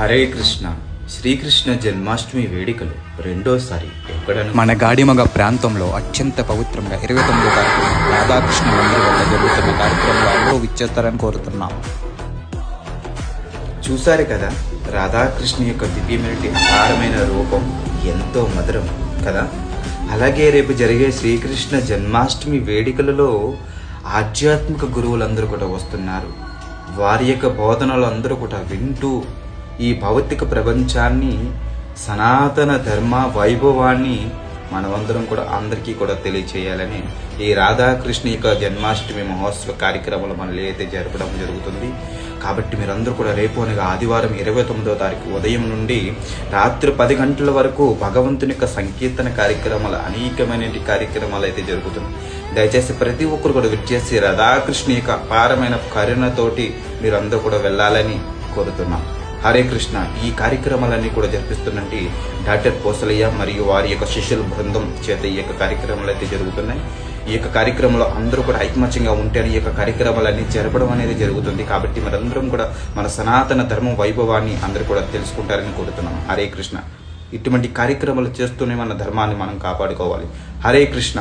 హరే కృష్ణ. శ్రీకృష్ణ జన్మాష్టమి వేడుకలు రెండోసారి మన గాడిమగ ప్రాంతంలో అత్యంత పవిత్రంగా ఇరవై తొమ్మిదో తారీఖు రాధాకృష్ణ మందిర్ వద్ద జరుగుతున్న కార్యక్రమంలో అందరూ విచ్చేస్తారని కోరుతున్నాం. చూశారు కదా రాధాకృష్ణ యొక్క దివ్యమైన అపారమైన రూపం ఎంతో మధురం కదా? అలాగే రేపు జరిగే శ్రీకృష్ణ జన్మాష్టమి వేడుకలలో ఆధ్యాత్మిక గురువులందరూ కూడా వస్తున్నారు. వారి యొక్క బోధనలు అందరూ కూడా వింటూ ఈ భౌతిక ప్రపంచాన్ని సనాతన ధర్మ వైభవాన్ని మనమందరం కూడా అందరికీ కూడా తెలియచేయాలని ఈ రాధాకృష్ణ యొక్క జన్మాష్టమి మహోత్సవ కార్యక్రమాలు మనల్ని అయితే జరపడం జరుగుతుంది. కాబట్టి మీరందరూ కూడా రేపు అనగా ఆదివారం ఇరవై తొమ్మిదవ తారీఖు ఉదయం నుండి రాత్రి పది గంటల వరకు భగవంతుని యొక్క సంకీర్తన కార్యక్రమాలు అనేకమైన కార్యక్రమాలు అయితే జరుగుతుంది దయచేసి ప్రతి ఒక్కరు కూడా విచ్చేసి రాధాకృష్ణ యొక్క అపారమైన కరుణతోటి మీరందరూ కూడా వెళ్ళాలని కోరుతున్నాం. హరే కృష్ణ. ఈ కార్యక్రమాలన్నీ కూడా జరిపిస్తున్నట్టు డాక్టర్ పోసలయ్య మరియు వారి యొక్క శిష్యుల బృందం చేత ఈ యొక్క కార్యక్రమాలు అయితే జరుగుతున్నాయి. ఈ యొక్క కార్యక్రమంలో అందరూ కూడా ఐకమత్యంగా ఉంటే ఈ యొక్క కార్యక్రమాలన్నీ జరపడం అనేది జరుగుతుంది. కాబట్టి మనందరం కూడా మన సనాతన ధర్మం వైభవాన్ని అందరూ కూడా తెలుసుకుంటారని కోరుతున్నాం. హరే కృష్ణ. ఇటువంటి కార్యక్రమాలు చేస్తూనే మన ధర్మాన్ని మనం కాపాడుకోవాలి. హరే కృష్ణ.